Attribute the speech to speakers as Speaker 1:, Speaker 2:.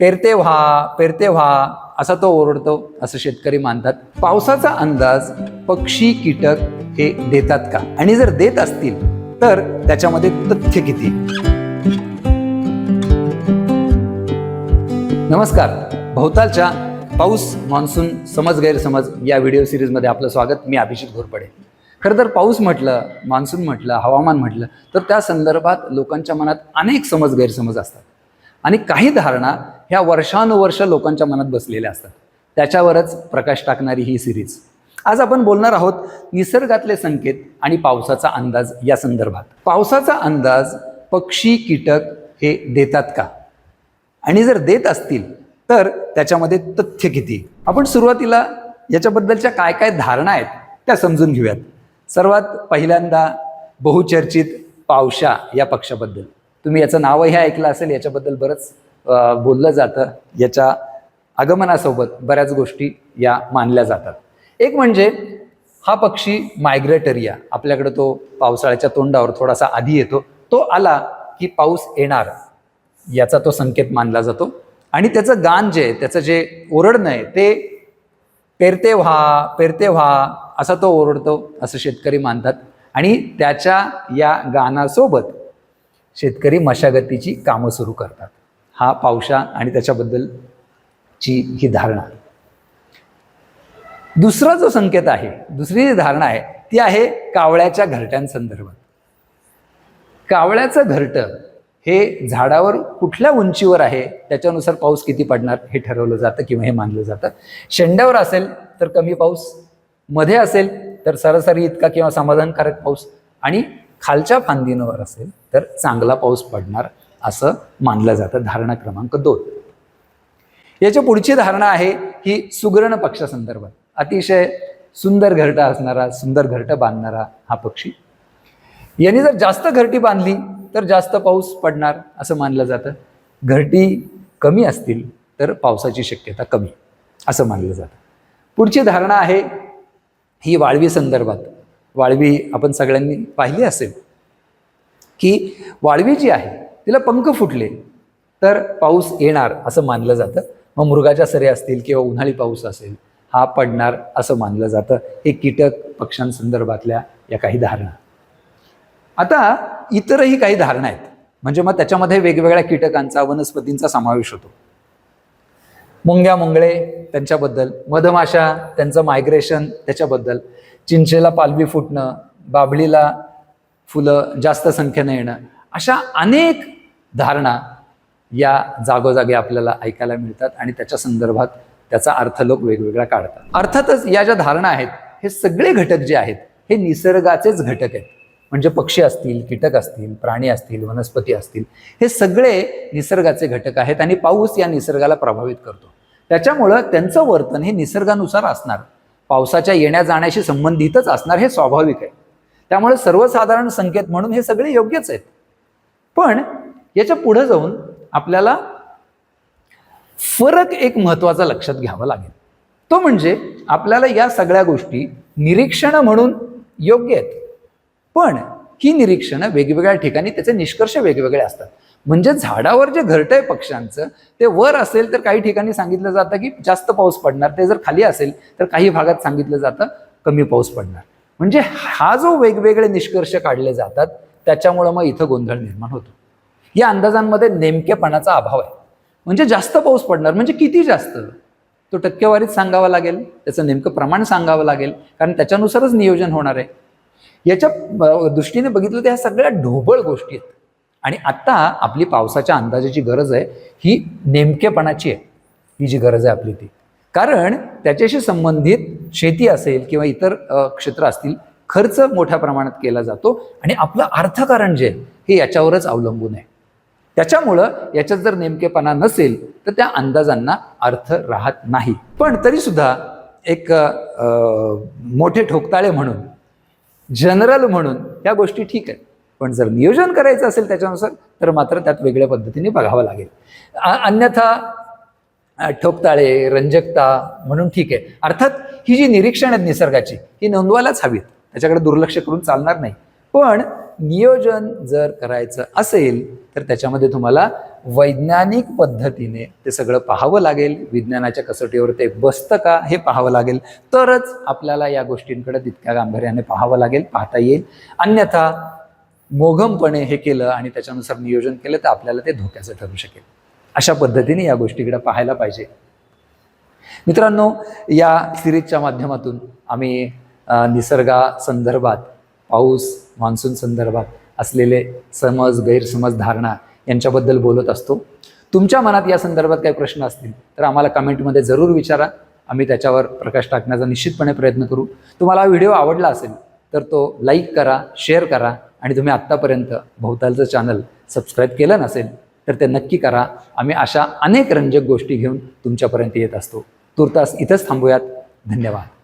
Speaker 1: पेरते व्हा पेरते व्हा असा तो ओरडतो असं शेतकरी मानतात. पावसाचा अंदाज पक्षी कीटक हे देतात का? आणि जर देत असतील तर त्याच्यामध्ये तथ्य किती? नमस्कार. भोवतालच्या पाऊस मान्सून समज गैरसमज या व्हिडिओ सिरीजमध्ये आपलं स्वागत. मी अभिजित घोरपडे. खरं तर पाऊस म्हटलं मान्सून म्हटलं हवामान म्हटलं तर त्या संदर्भात लोकांच्या मनात अनेक समज गैरसमज असतात. आणि काही धारणा ह्या वर्षानुवर्ष लोकांच्या मनात बसलेल्या असतात. त्याच्यावरच प्रकाश टाकणारी ही सिरीज. आज आपण बोलणार आहोत निसर्गातले संकेत आणि पावसाचा अंदाज या संदर्भात. पावसाचा अंदाज पक्षी कीटक हे देतात का? आणि जर देत असतील तर त्याच्यामध्ये तथ्य किती? आपण सुरुवातीला याच्याबद्दलच्या काय काय धारणा आहेत त्या समजून घेऊयात. सर्वात पहिल्यांदा बहुचर्चित पावशा या पक्षाबद्दल. तुम्ही याचं नावही ऐकलं असेल याच्याबद्दल बरंच बोललं जातं. याच्या आगमनासोबत बऱ्याच गोष्टी या मानल्या जातात. एक म्हणजे हा पक्षी मायग्रेटरिया. आपल्याकडे तो पावसाळ्याच्या तोंडावर थोडासा आधी येतो. तो आला की पाऊस येणार. याचा तो संकेत मानला जातो. आणि त्याचं गान जे आहे, त्याचं जे ओरडणं आहे ते पेरते व्हा पेरते व्हा असा तो ओरडतो असं शेतकरी मानतात. आणि त्याच्या या गाण्यासोबत शेतकरी मशागतीची कामं सुरू करतात. हा पावसा आणि त्याच्याबद्दलची ही धारणा. दुसरा जो संकेत आहे दुसरी जी धारणा आहे ती आहे कावळ्याच्या घरट्यांसंदर्भात. कावळ्याचं घरटं हे झाडावर कुठल्या उंचीवर आहे त्याच्यानुसार पाऊस किती पडणार हे ठरवलं जातं किंवा हे मानलं जातं. शेंड्यावर असेल तर कमी पाऊसमध्ये असेल तर सरासरी इतका किंवा समाधानकारक पाऊस आणि खालच्या फांदींवर असेल तर चांगला पाऊस पडणार असं मानलं जातं धारणा क्रमांक दोन. याच्या पुढची धारणा आहे ही सुगरण पक्षासंदर्भात अतिशय सुंदर घरटा असणारा सुंदर घरटं बांधणारा हा पक्षी. यांनी जर जास्त घरटी बांधली तर जास्त पाऊस पडणार असं मानलं जातं. घरटी कमी असतील तर पावसाची शक्यता कमी असं मानलं जातं. पुढची धारणा आहे ही वाळवी संदर्भात. वाळवी आपण सगळ्यांनी पाहिली असेल की वाळवी जी आहे तिला पंख फुटले तर पाऊस येणार असं मानलं जातं. मग मृगाच्या सरे असतील किंवा उन्हाळी पाऊस असेल हा पडणार असं मानलं जातं. हे कीटक पक्ष्यांसंदर्भातल्या या काही धारणा. आता इतरही काही धारणा आहेत. म्हणजे मग त्याच्यामध्ये वेगवेगळ्या कीटकांचा वनस्पतींचा समावेश होतो. मुंग्या मुंगळे त्यांच्याबद्दल मधमाशा त्यांचं मायग्रेशन त्याच्याबद्दल चिंचेला पालवी फुटणं बाभळीला फुलं जास्त संख्येनं येणं अशा अनेक धारणा या जागोजागी आपल्याला ऐकायला मिळतात आणि त्याच्या संदर्भात त्याचा अर्थ लोक वेगवेगळा काढतात. अर्थातच या ज्या धारणा आहेत हे सगळे घटक जे आहेत हे निसर्गाचेच घटक आहेत. म्हणजे पक्षी असतील कीटक असतील प्राणी असतील वनस्पती असतील हे सगळे निसर्गाचे घटक आहेत आणि पाऊस या निसर्गाला प्रभावित करतो. त्याच्यामुळं त्यांचं वर्तन हे निसर्गानुसार असणार. पावसाच्या येण्या जाण्याशी संबंधितच असणार हे स्वाभाविक आहे. त्यामुळे सर्वसाधारण संकेत म्हणून हे सगळे योग्यच आहेत. पण याच्यापुढे जाऊन आपल्याला फरक एक महत्त्वाचा लक्षात घ्यावा लागेल. तो म्हणजे आपल्याला या सगळ्या गोष्टी निरीक्षण म्हणून योग्य आहेत. पण ही निरीक्षणं वेगवेगळ्या ठिकाणी त्याचे निष्कर्ष वेगवेगळे असतात. म्हणजे झाडावर जे घरटं आहे पक्ष्यांचं ते वर असेल तर काही ठिकाणी सांगितलं जातं की जास्त पाऊस पडणार. ते जर खाली असेल तर काही भागात सांगितलं जातं कमी पाऊस पडणार. म्हणजे हा जो वेगवेगळे निष्कर्ष काढले जातात त्याच्यामुळं मग इथं गोंधळ निर्माण होतो. या अंदाजांमध्ये नेमकेपणाचा अभाव आहे. म्हणजे जास्त पाऊस पडणार म्हणजे किती जास्त? तो टक्केवारीत सांगावा लागेल त्याचं नेमकं प्रमाण सांगावं लागेल कारण त्याच्यानुसारच नियोजन होणार आहे. याच्या दृष्टीने बघितलं तर ह्या सगळ्या ढोबळ गोष्टी आहेत. आणि आत्ता आपली पावसाच्या अंदाजाची गरज आहे ही नेमकेपणाची आहे ही जी गरज आहे आपली ती. कारण त्याच्याशी संबंधित शेती असेल किंवा इतर क्षेत्र असतील खर्च मोठ्या प्रमाणात केला जातो आणि आपलं अर्थकारण जे आहे हे याच्यावरच अवलंबून आहे. त्याच्यामुळं याच्यात जर नेमकेपणा नसेल तर त्या अंदाजांना अर्थ राहत नाही. पण तरीसुद्धा एक मोठे ठोकताळे म्हणून जनरल म्हणून या गोष्टी ठीक आहेत. पण जर नियोजन करायचं असेल त्याच्यानुसार तर मात्र त्यात वेगळ्या पद्धतीने बघावं लागेल. अन्यथा ठोकताळे रंजकता म्हणून ठीक आहे. अर्थात ही जी निरीक्षण आहेत निसर्गाची ही नोंदवायलाच हवीत. त्याच्याकडे दुर्लक्ष करून चालणार नाही. पण नियोजन जर करायचं असेल तर त्याच्यामध्ये तुम्हाला वैज्ञानिक पद्धतीने ते सगळं पाहावं लागेल. विज्ञानाच्या कसोटीवर ते बसतं का हे पाहावं लागेल. तरच आपल्याला या गोष्टींकडे तितक्या गांभीर्याने पाहावं लागेल पाहता येईल. अन्यथा मोघमपणे हे केलं आणि त्याच्यानुसार नियोजन केलं तर आपल्याला ते धोक्याचं ठरू शकेल. अशा पद्धतीने या गोष्टीकडे पाहायला पाहिजे. मित्रांनो या सिरीजच्या माध्यमातून आम्ही निसर्गासंदर्भात निसर्गा संदर्भात पाऊस मान्सून संदर्भात असलेले समज गैरसमज धारणा यांच्याबद्दल बोलत असतो. तुमच्या मनात या संदर्भात काही प्रश्न असतील तर आम्हाला कमेंटमध्ये जरूर विचारा. आम्ही त्याच्यावर प्रकाश टाकण्याचा निश्चितपणे प्रयत्न करू. तुम्हाला हा व्हिडिओ आवडला असेल तर तो लाईक करा शेअर करा आणि तुम्ही आत्तापर्यंत भोवतालचं चॅनल सबस्क्राईब केलं नसेल तर ते नक्की करा. आम्ही अशा अनेक रंजक गोष्टी घेऊन तुमच्यापर्यंत येत असतो. तुर्तास इथंच थांबूयात. धन्यवाद.